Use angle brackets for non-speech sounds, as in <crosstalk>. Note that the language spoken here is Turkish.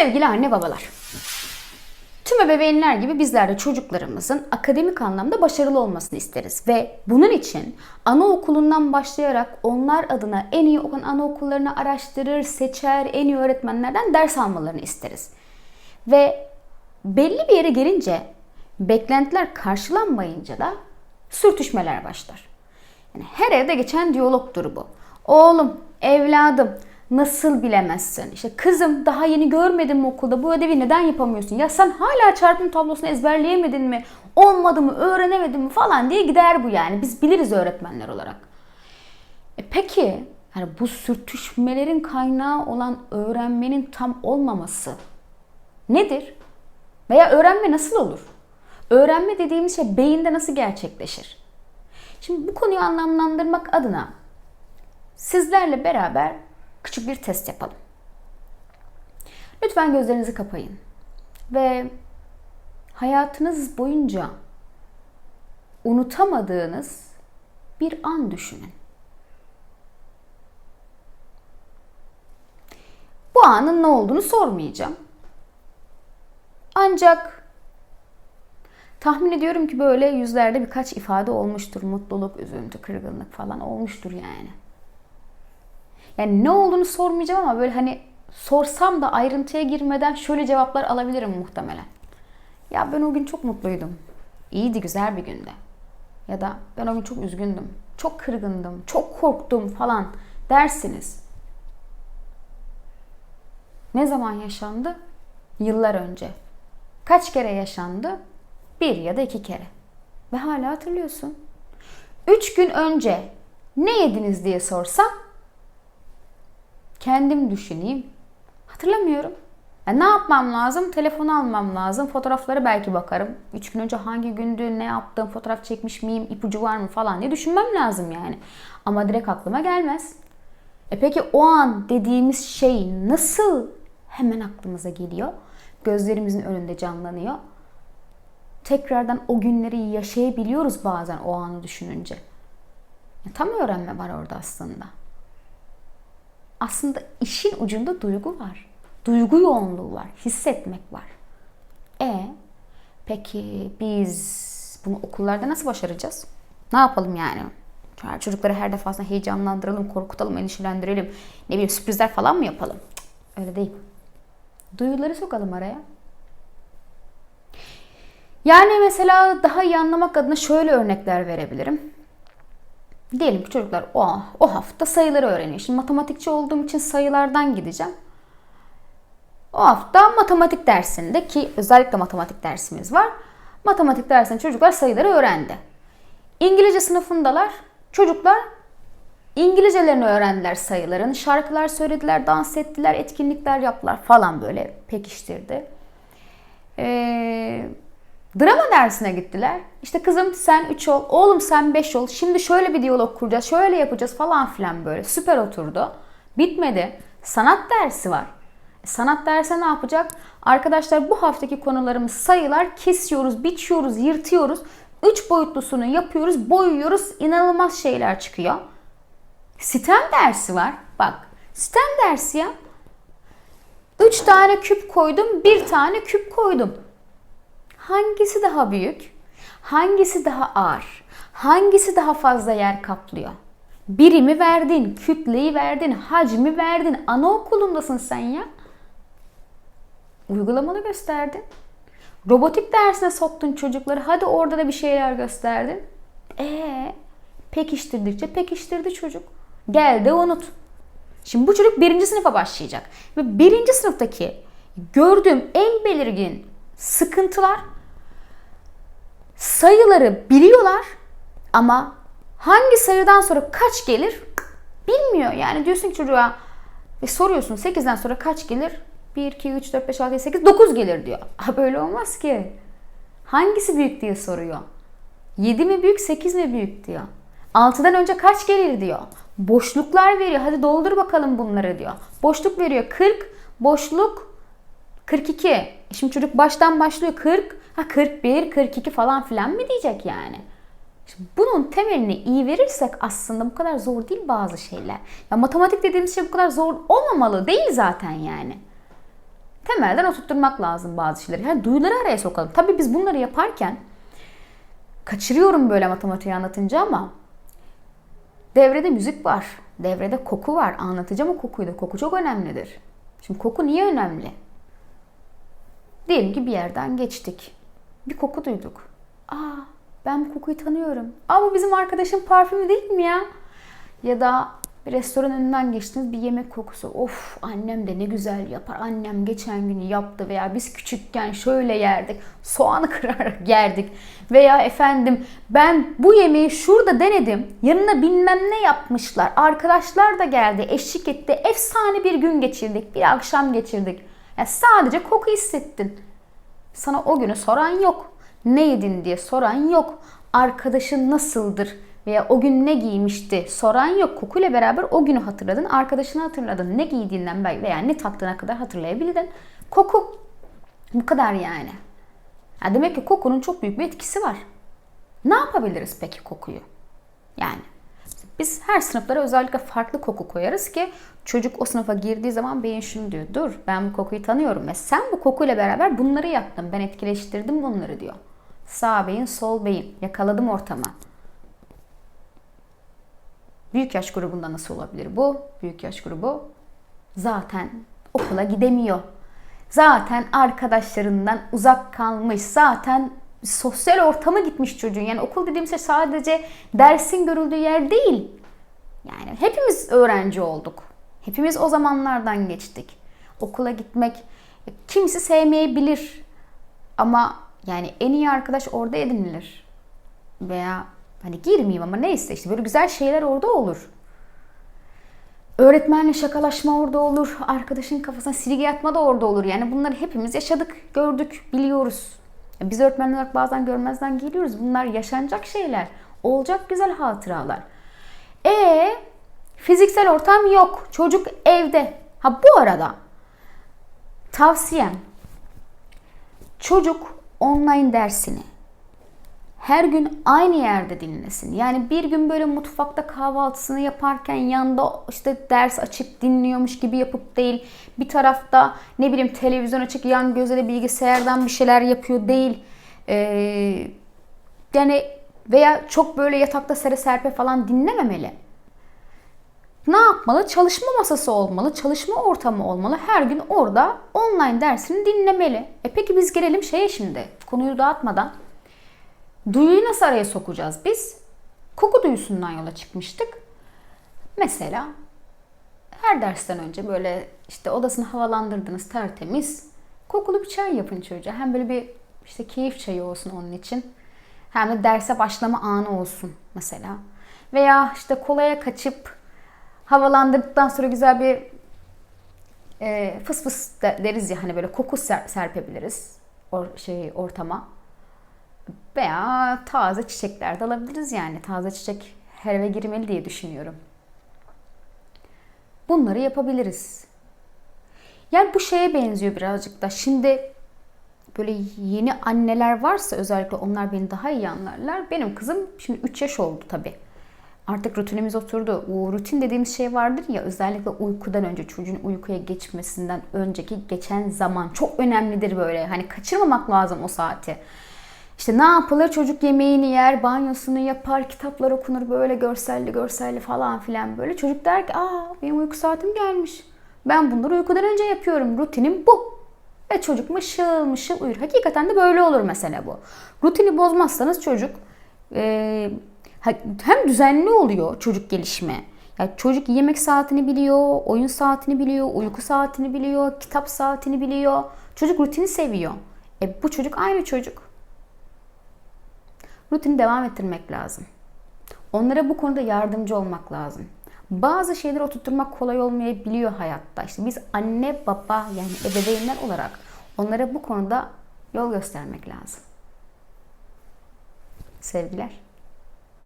Sevgili anne babalar. Tüm ebeveynler gibi bizler de çocuklarımızın akademik anlamda başarılı olmasını isteriz. Ve bunun için anaokulundan başlayarak onlar adına en iyi okuyan anaokullarını araştırır, seçer, en iyi öğretmenlerden ders almalarını isteriz. Ve belli bir yere gelince beklentiler karşılanmayınca da sürtüşmeler başlar. Yani her evde geçen diyalogtur bu. Oğlum, evladım nasıl bilemezsin? İşte kızım daha yeni görmedin mi okulda bu ödevi neden yapamıyorsun? Ya sen hala çarpım tablosunu ezberleyemedin mi? Olmadı mı? Öğrenemedin mi? Falan diye gider bu yani. Biz biliriz öğretmenler olarak. E peki yani bu sürtüşmelerin kaynağı olan öğrenmenin tam olmaması nedir? Veya öğrenme nasıl olur? Öğrenme dediğimiz şey beyinde nasıl gerçekleşir? Şimdi bu konuyu anlamlandırmak adına sizlerle beraber küçük bir test yapalım. Lütfen gözlerinizi kapayın ve hayatınız boyunca unutamadığınız bir an düşünün. Bu anın ne olduğunu sormayacağım. Ancak tahmin ediyorum ki böyle yüzlerde birkaç ifade olmuştur. Mutluluk, üzüntü, kırgınlık falan olmuştur yani. Yani ne olduğunu sormayacağım ama böyle hani sorsam da ayrıntıya girmeden şöyle cevaplar alabilirim muhtemelen. Ya ben o gün çok mutluydum. İyiydi, güzel bir günde. Ya da ben o gün çok üzgündüm. Çok kırgındım, çok korktum falan dersiniz. Ne zaman yaşandı? Yıllar önce. Kaç kere yaşandı? Bir ya da iki kere. Ve hala hatırlıyorsun. Üç gün önce ne yediniz diye sorsam kendim düşüneyim. Hatırlamıyorum. Ya ne yapmam lazım? Telefonu almam lazım. Fotoğraflara belki bakarım. Üç gün önce hangi gündü, ne yaptım, fotoğraf çekmiş miyim, ipucu var mı falan diye düşünmem lazım yani. Ama direkt aklıma gelmez. E peki o an dediğimiz şey nasıl hemen aklımıza geliyor? Gözlerimizin önünde canlanıyor. Tekrardan o günleri yaşayabiliyoruz bazen o anı düşününce. Ya tam öğrenme var orada aslında aslında işin ucunda duygu var. Duygu yoğunluğu var. Hissetmek var. E peki biz bunu okullarda nasıl başaracağız? Ne yapalım yani? Çocukları her defasında heyecanlandıralım, korkutalım, endişelendirelim. Ne bileyim sürprizler falan mı yapalım? Öyle değil. Duyguları sokalım araya. Yani mesela daha iyi anlamak adına şöyle örnekler verebilirim. Diyelim ki çocuklar o, o hafta sayıları öğreniyor. Şimdi matematikçi olduğum için sayılardan gideceğim. O hafta matematik dersinde ki özellikle matematik dersimiz var. Matematik dersinde çocuklar sayıları öğrendi. İngilizce sınıfındalar. Çocuklar İngilizcelerini öğrendiler sayıların. Şarkılar söylediler, dans ettiler, etkinlikler yaptılar falan böyle pekiştirdi. Eee Drama dersine gittiler. İşte kızım sen 3 ol, oğlum sen 5 ol. Şimdi şöyle bir diyalog kuracağız, şöyle yapacağız falan filan böyle. Süper oturdu. Bitmedi. Sanat dersi var. E, sanat dersi ne yapacak? Arkadaşlar bu haftaki konularımız sayılar. Kesiyoruz, biçiyoruz, yırtıyoruz. 3 boyutlusunu yapıyoruz, boyuyoruz. İnanılmaz şeyler çıkıyor. Sistem dersi var. Bak, sistem dersi ya. 3 tane küp koydum, bir tane küp koydum. Hangisi daha büyük? Hangisi daha ağır? Hangisi daha fazla yer kaplıyor? Birimi verdin, kütleyi verdin, hacmi verdin. Anaokulundasın sen ya. Uygulamalı gösterdin. Robotik dersine soktun çocukları. Hadi orada da bir şeyler gösterdin. Ee, pekiştirdikçe pekiştirdi çocuk. Gel de unut. Şimdi bu çocuk birinci sınıfa başlayacak. Ve birinci sınıftaki gördüğüm en belirgin sıkıntılar sayıları biliyorlar ama hangi sayıdan sonra kaç gelir bilmiyor. Yani diyorsun ki çocuğa ve soruyorsun 8'den sonra kaç gelir? 1, 2, 3, 4, 5, 6, 7, 8, 9 gelir diyor. <laughs> Ha böyle olmaz ki. Hangisi büyük diye soruyor. 7 mi büyük, 8 mi büyük diyor. 6'dan önce kaç gelir diyor. Boşluklar veriyor. Hadi doldur bakalım bunları diyor. Boşluk veriyor 40, boşluk 42. Şimdi çocuk baştan başlıyor 40, ha 41, 42 falan filan mı diyecek yani? Şimdi bunun temelini iyi verirsek aslında bu kadar zor değil bazı şeyler. Ya matematik dediğimiz şey bu kadar zor olmamalı değil zaten yani. Temelden oturtturmak lazım bazı şeyleri. Yani duyuları araya sokalım. Tabii biz bunları yaparken kaçırıyorum böyle matematiği anlatınca ama devrede müzik var. Devrede koku var. Anlatacağım o kokuyu da. Koku çok önemlidir. Şimdi koku niye önemli? Diyelim ki bir yerden geçtik. Bir koku duyduk. Aa ben bu kokuyu tanıyorum. Aa bu bizim arkadaşın parfümü değil mi ya? Ya da bir restoran önünden geçtiniz bir yemek kokusu. Of annem de ne güzel yapar. Annem geçen gün yaptı veya biz küçükken şöyle yerdik. Soğanı <laughs> kırarak yerdik. Veya efendim ben bu yemeği şurada denedim. Yanına bilmem ne yapmışlar. Arkadaşlar da geldi, eşlik etti. Efsane bir gün geçirdik. Bir akşam geçirdik. Yani sadece koku hissettin. Sana o günü soran yok. Ne yedin diye soran yok. Arkadaşın nasıldır veya o gün ne giymişti soran yok. Kokuyla beraber o günü hatırladın, arkadaşını hatırladın. Ne giydiğinden veya ne tattığına kadar hatırlayabildin. Koku. Bu kadar yani. Ya demek ki kokunun çok büyük bir etkisi var. Ne yapabiliriz peki kokuyu? Yani biz her sınıflara özellikle farklı koku koyarız ki çocuk o sınıfa girdiği zaman beyin şunu diyor. Dur ben bu kokuyu tanıyorum ve sen bu kokuyla beraber bunları yaptın. Ben etkileştirdim bunları diyor. Sağ beyin, sol beyin. Yakaladım ortamı. Büyük yaş grubunda nasıl olabilir bu? Büyük yaş grubu zaten okula gidemiyor. Zaten arkadaşlarından uzak kalmış. Zaten sosyal ortama gitmiş çocuğun. Yani okul dediğimse sadece dersin görüldüğü yer değil. Yani hepimiz öğrenci olduk. Hepimiz o zamanlardan geçtik. Okula gitmek kimisi sevmeyebilir. Ama yani en iyi arkadaş orada edinilir. Veya hani girmeyeyim ama neyse işte böyle güzel şeyler orada olur. Öğretmenle şakalaşma orada olur. Arkadaşın kafasına silgi atma da orada olur. Yani bunları hepimiz yaşadık, gördük, biliyoruz. Biz öğretmenler olarak bazen görmezden geliyoruz. Bunlar yaşanacak şeyler. Olacak güzel hatıralar. E fiziksel ortam yok. Çocuk evde. Ha bu arada tavsiyem çocuk online dersini her gün aynı yerde dinlesin. Yani bir gün böyle mutfakta kahvaltısını yaparken yanında işte ders açıp dinliyormuş gibi yapıp değil. Bir tarafta ne bileyim televizyon açık yan gözle bilgisayardan bir şeyler yapıyor değil. Ee, yani veya çok böyle yatakta sere serpe falan dinlememeli. Ne yapmalı? Çalışma masası olmalı, çalışma ortamı olmalı. Her gün orada online dersini dinlemeli. E peki biz gelelim şeye şimdi, konuyu dağıtmadan. Duyuyu nasıl araya sokacağız biz? Koku duyusundan yola çıkmıştık. Mesela her dersten önce böyle işte odasını havalandırdınız tertemiz. Kokulu bir çay yapın çocuğa. Hem böyle bir işte keyif çayı olsun onun için. Hem de derse başlama anı olsun mesela. Veya işte kolaya kaçıp havalandırdıktan sonra güzel bir e, fıs fıs deriz ya hani böyle koku ser, serpebiliriz or, şey ortama. Veya taze çiçekler de alabiliriz yani. Taze çiçek her eve girmeli diye düşünüyorum. Bunları yapabiliriz. Yani bu şeye benziyor birazcık da. Şimdi böyle yeni anneler varsa özellikle onlar beni daha iyi anlarlar. Benim kızım şimdi 3 yaş oldu tabii. Artık rutinimiz oturdu. O rutin dediğimiz şey vardır ya özellikle uykudan önce çocuğun uykuya geçmesinden önceki geçen zaman çok önemlidir böyle. Hani kaçırmamak lazım o saati. İşte ne yapılır? Çocuk yemeğini yer, banyosunu yapar, kitaplar okunur böyle görselli görselli falan filan böyle. Çocuk der ki aa benim uyku saatim gelmiş. Ben bunları uykudan önce yapıyorum. Rutinim bu. Ve çocuk mışıl mışıl uyur. Hakikaten de böyle olur mesela bu. Rutini bozmazsanız çocuk e, hem düzenli oluyor çocuk gelişme. Yani çocuk yemek saatini biliyor, oyun saatini biliyor, uyku saatini biliyor, kitap saatini biliyor. Çocuk rutini seviyor. E bu çocuk aynı çocuk. Rutini devam ettirmek lazım. Onlara bu konuda yardımcı olmak lazım. Bazı şeyleri oturtturmak kolay olmayabiliyor hayatta. İşte biz anne baba yani ebeveynler olarak onlara bu konuda yol göstermek lazım. Sevgiler.